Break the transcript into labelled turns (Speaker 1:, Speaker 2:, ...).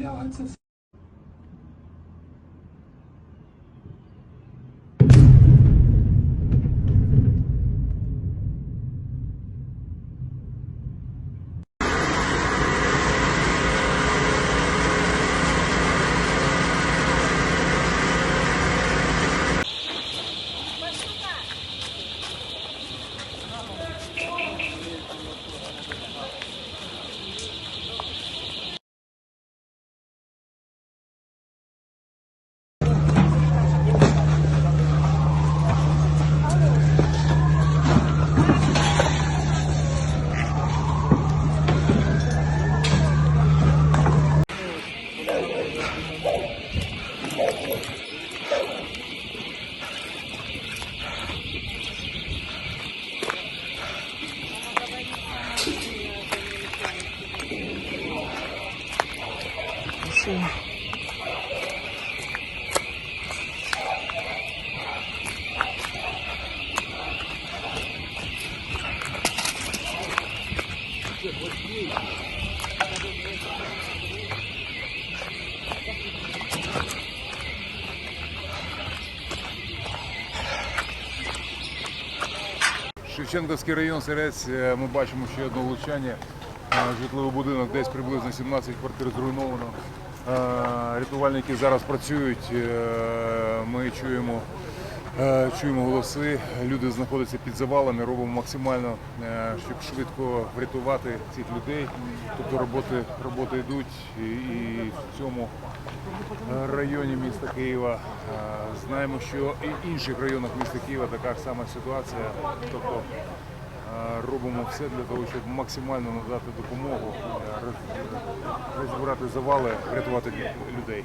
Speaker 1: Ja, als es siya. Thank you.
Speaker 2: Шевченківський район Сирець, е, ми бачимо ще одне влучання. Е, Житловий будинок, десь приблизно 17 квартир зруйновано. Е, Рятувальники зараз працюють. Ми чуємо, чуємо голоси. Люди знаходяться під завалами. Робимо максимально, е, щоб швидко врятувати цих людей. Тобто роботи, роботи йдуть і, в цьому е, районі міста Києва. Е, Знаємо, що і в інших районах міста Києва така сама ситуація. Тобто е, робимо все для того, щоб максимально надати допомогу, е, розбирати завали, врятувати людей.